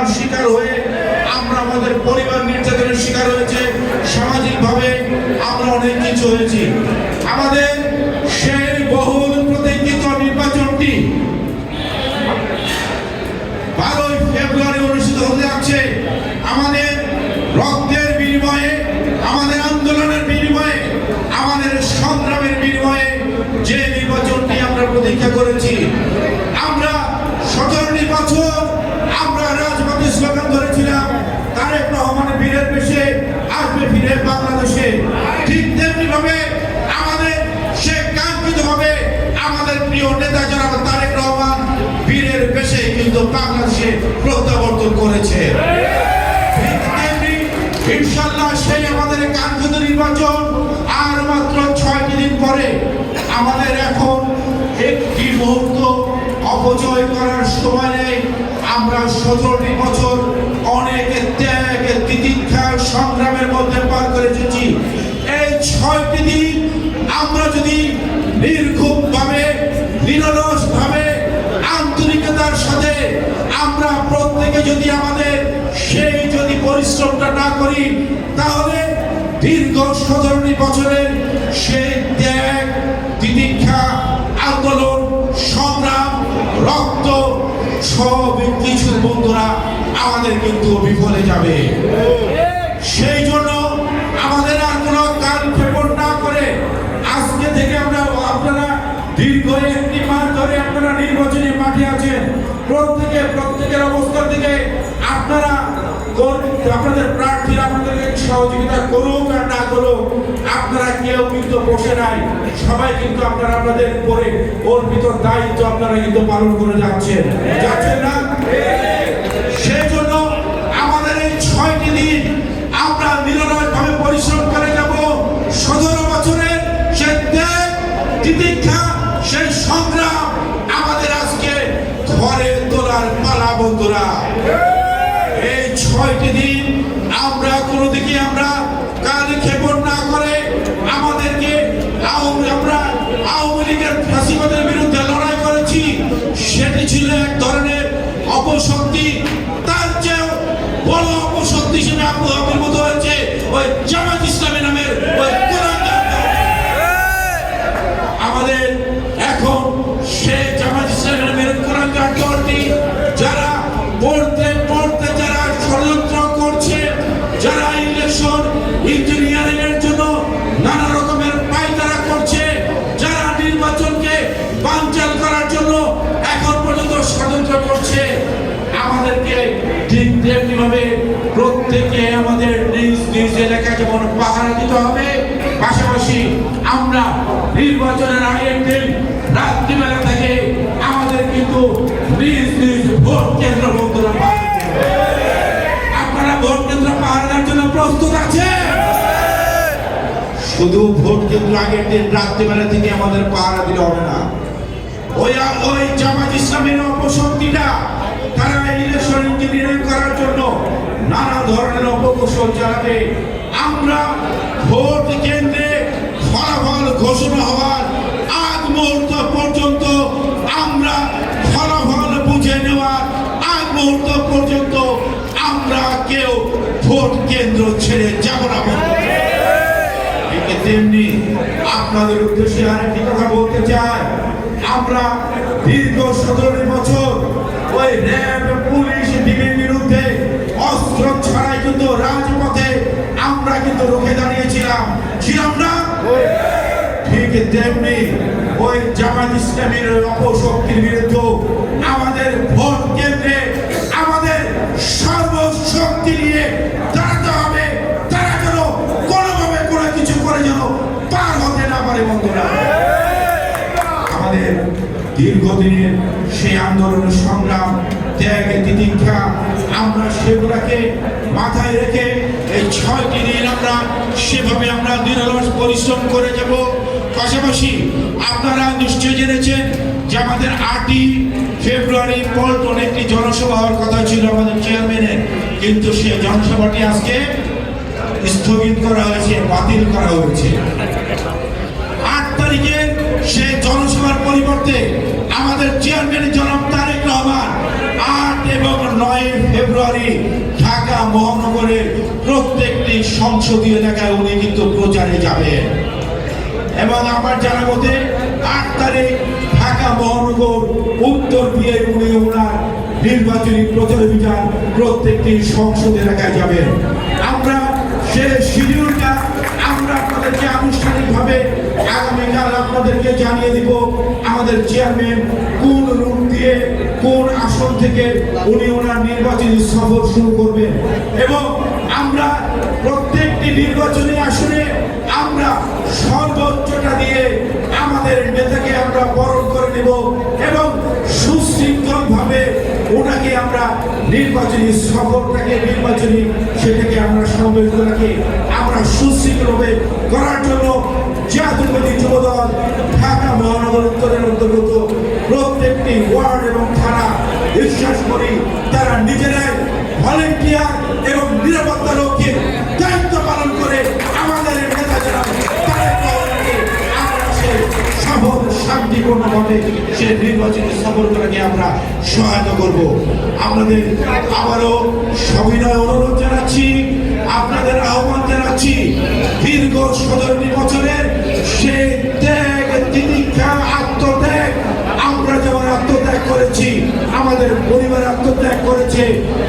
নির্যাতনের শিকার হয়ে আমরা আমাদের পরিবার নির্যাতনের শিকার হয়েছে, সামাজিকভাবে আমরা অনেক কিছু হয়েছি। আমাদের সেই বহুল প্রতীক্ষিত নির্বাচনটি বারোই ফেব্রুয়ারি অনুষ্ঠিত হতে যাচ্ছে। আমাদের রক্তের বিনিময়ে, আমাদের আন্দোলনের বিনিময়ে, আমাদের সংগ্রামের বিনিময়ে যে নির্বাচনটি আমরা প্রতীক্ষা করেছি আমরা সতেরো নির্বাচন আমরা রাজপথে স্লোগান ধরেছিলাম তারেক রহমানের বীরের বেশে আসবে ফিরে বাংলাদেশে ঠিক তেমনি ভাবে আমাদের সে কাঙ্ক্ষিত ভাবে আমাদের প্রিয় নেতা জনাব তারেক রহমান বীরের বেশে কিন্তু বাংলাদেশে প্রত্যাবর্তন করেছে ঠিক তেমনি ইনশাল্লাহ সেই আমাদের কাঙ্ক্ষিত নির্বাচন আর মাত্র ছয়টি দিন পরে আমাদের এখন একটি মুহূর্ত অপচয় করার সময় নেই। আমরা সতেরোটি বছর অনেক ত্যাগ তিতিক্ষা সংগ্রামের মধ্যে পার করে এসেছি এই ছয়টি দিন আমরা যদি নির্ঘুম ভাবে নিরলস ভাবে আন্তরিকতার সাথে আমরা প্রত্যেকে যদি আমাদের সেই যদি পরিশ্রমটা না করি, তাহলে দীর্ঘ সতেরোটি বছরের সেই ত্যাগ, তিতিক্ষা, আন্দোলন, সংগ্রাম, রক্ত, সব কিছু বন্ধুরা আমাদের কিন্তু বিফলে যাবে। সেই জন্য আমাদের আর কোনো কাল ক্ষেপণ না করে আজকে থেকে আমরা আপনারা দীর্ঘ একটি মাস ধরে আপনারা নির্বাচনী মাঠে আছেন। প্রত্যেকে, প্রত্যেকের অবস্থা থেকে আপনারা আপনাদের প্রার্থীরা আপনাদেরকে সহযোগিতা করুক আর না করুক, আপনারা কেউ কিন্তু বসে নাই। সবাই কিন্তু আপনারা আপনাদের উপরে অর্পিত দায়িত্ব আপনারা কিন্তু পালন করে যাচ্ছেন। যাচ্ছেন না? সেই জন্য আমাদের এই ছয়টি দিন আমরা নিরলসভাবে পরিশ্রম করে যাব সতেরো বছরের সে ত্যাগ তিতিক্ষা সেই সংগ্রাম আমাদের আজকে ঘরে তোলার পালা বন্ধুরা এই ছয়টি দিন আমরা কোনো দিকে আমরা কালে ক্ষেপণ না করে আমাদেরকে আওয়ামী আমরা আওয়ামী লীগের ফাঁসিবাদের বিরুদ্ধে লড়াই করেছি সেটি ছিল এক ধরনের তার চেয়েও বড় অপশক্তি হিসেবে আবু আবির্ভূত হয়েছে। ওই জামাত এলাকায় যেমন পাহারা দিতে হবে। পাশাপাশি আমরা নির্বাচনের আগের দিন রাত্রিবেলা থেকে আমাদের কিন্তু নিজ নিজ ভোট কেন্দ্র বন্ধুরা। আপনারা ভোট কেন্দ্র পাহারা দেওয়ার জন্য প্রস্তুত আছে শুধু ভোট কেন্দ্র আগের দিন রাত্রিবেলা থেকে আমাদের পাহারা দিলে হবে না। ওই ওই জামাত ইসলামের অপশক্তিটা তারা ইলেকশন ইঞ্জিনিয়ারিং করার জন্য নানা ধরনের অপকৌশল চালাবে আমরা ভোট কেন্দ্রে ফলাফল ঘোষণা হওয়ার আগ মুহূর্ত পর্যন্ত আমরা ফলাফল বুঝে নেওয়ার আগ মুহূর্ত পর্যন্ত আমরা কেউ ভোট কেন্দ্র ছেড়ে যাব না। তেমনি আপনাদের উদ্দেশ্যে আরেকটি কথা বলতে চাই আমরা দীর্ঘ সতেরো বছর ওই র্যাব পুলিশ ডিবির বিরুদ্ধে, অস্ত্র ছাড়াই কিন্তু রাজপথে আমরা কিন্তু রুখে দাঁড়িয়েছিলাম। ছিলাম না? ঠিক তেমনি ওই জামাত ইসলামের অপশক্তির বিরুদ্ধে আমাদের ভোট কেন্দ্রে আমাদের সর্বশক্তি নিয়ে দাঁড়াতে হবে তারা যেন কোনোভাবে কোনো কিছু করে যেন পার হতে না পারে বন্ধুরা আমাদের দীর্ঘদিনের সেই আন্দোলন সংগ্রাম ত্যাগ তিতিক্ষা আমরা সেগুলাকে মাথায় রেখে এই আমরা সেভাবে আমরা নিরলস পরিশ্রম করে যাব, পাশাপাশি আপনারা নিশ্চয় জেনেছেন যে আমাদের আটই ফেব্রুয়ারি পল্টন একটি জনসভা হওয়ার কথা ছিল আমাদের চেয়ারম্যানের, কিন্তু সেই জনসভাটি আজকে স্থগিত করা হয়েছে, বাতিল করা হয়েছে। আট তারিখে সে জনসভার পরিবর্তে আমাদের চেয়ারম্যান জনাব তারেক রহমান আট এবং নয় ফেব্রুয়ারি ঢাকা মহানগরের প্রত্যেকটি সংসদীয় এলাকায় উনি কিন্তু প্রচারে যাবেন। এবং আমার জানা মতে আট তারিখ ঢাকা মহানগর উত্তর দিয়ে উনি ওনার নির্বাচনী প্রচার অভিযান প্রত্যেকটি সংসদ এলাকায় যাবেন। আমরা সে শিডিউলটা আমরা আপনাদেরকে আনুষ্ঠানিকভাবে আগামীকাল আপনাদেরকে জানিয়ে দিব। আমাদের চেয়ারম্যান কোন দিয়ে কোন আসন থেকে উনি ওনার নির্বাচনী সফর শুরু করবেন। এবং আমরা প্রত্যেকটি নির্বাচনী আসনে আমরা সর্বোচ্চটা দিয়ে আমাদের নেতাকে আমরা বরণ করে নেব এবং সুশৃঙ্খল ভাবে ওনাকে আমরা নির্বাচনী সফরটাকে, নির্বাচনী সেটাকে আমরা সমাবেশগুলোকে আমরা সুশৃঙ্খলভাবে করার জন্য জাতীয়বাদী যুবদল ঢাকা মহানগর উত্তরের প্রত্যেকটি ওয়ার্ড এবং থানা বিশ্বাস করি তারা নিজেরাই ভলেন্টিয়ার এবং নিরাপত্তা রক্ষীর দায়িত্ব পালন করে আমাদের নেতা যারা তারেক রহমানকে আমরা সে সফল শান্তিপূর্ণভাবে সে নির্বাচনী সফরগুলোকে আমরা সহায়তা করব। আপনাদের আবারও সবিনয় অনুরোধ জানাচ্ছি, আপনাদের আহ্বান জানাচ্ছি, দীর্ঘ সদর নির্বাচনের সে ত্যাগ তিতিক্ষা যেমন আত্মত্যাগ করেছি আমাদের পরিবার আত্মত্যাগ করেছে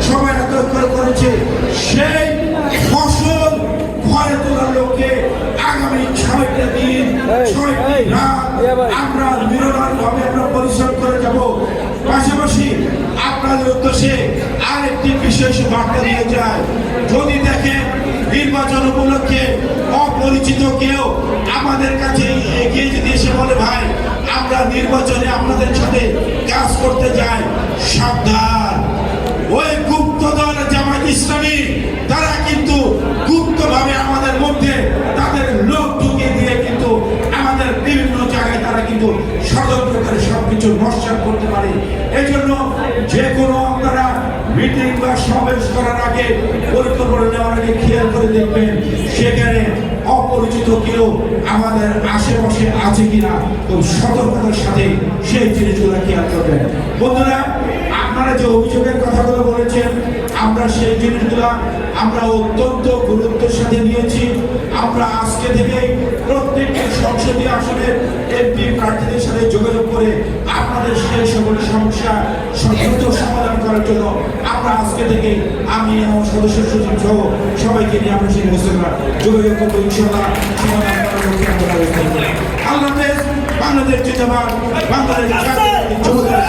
সবাই আত্মত্যাগ করেছে সেই ফসল ঘরে তোলার লক্ষ্যে আগামী ছয়টা দিন ছয়টি রাত আমরা আমরা পরিশ্রম করে যাব। পাশাপাশি আপনাদের উদ্দেশ্যে আরেকটি বিশেষ বার্তা দিয়ে যায়। যদি দেখেন নির্বাচন উপলক্ষে অপরিচিত কেউ আমাদের কাছে এগিয়ে যদি এসে বলে ভাই আমরা নির্বাচনে করতে যায়, সাবধান। ওই গুপ্ত দল জামাত ইসলামী, তারা কিন্তু গুপ্তভাবে আমাদের মধ্যে তাদের লোক ঢুকিয়ে দিয়ে কিন্তু আমাদের বিভিন্ন জায়গায় তারা কিন্তু ষড়যন্ত্র করে সবকিছু নস্বাত করতে পারে। এই জন্য যে কোনো আপনারা মিটিং বা সমাবেশ করার আগে পরিকল্পনা নেওয়ার আগে খেয়াল করে দেখবেন অপরিচিত কেউ আমাদের আশেপাশে আছে কিনা খুব সতর্কতার সাথে সেই জিনিসগুলো খেয়াল করবেন। বন্ধুরা, আপনারা যে অভিযোগের কথাগুলো বলেছেন, আমরা সেই জিনিসগুলো আমরা অত্যন্ত গুরুত্বের সাথে নিয়েছি। আমরা আজকে থেকে প্রত্যেকটি সংসদীয় আসনের এমপি প্রার্থীদের সাথে যোগাযোগ করে আপনাদের সেই সকল সমস্যা সমাধান করার জন্য আমরা আজকে থেকে আমি আমার সদস্য সচিব সহ সবাইকে নিয়ে আমরা সেই ব্যবস্থা যোগাযোগ করব। ইনশাল্লাহ আল্লাহ বাংলাদেশ জিন্দাবাদ, বাংলাদেশ যুবদল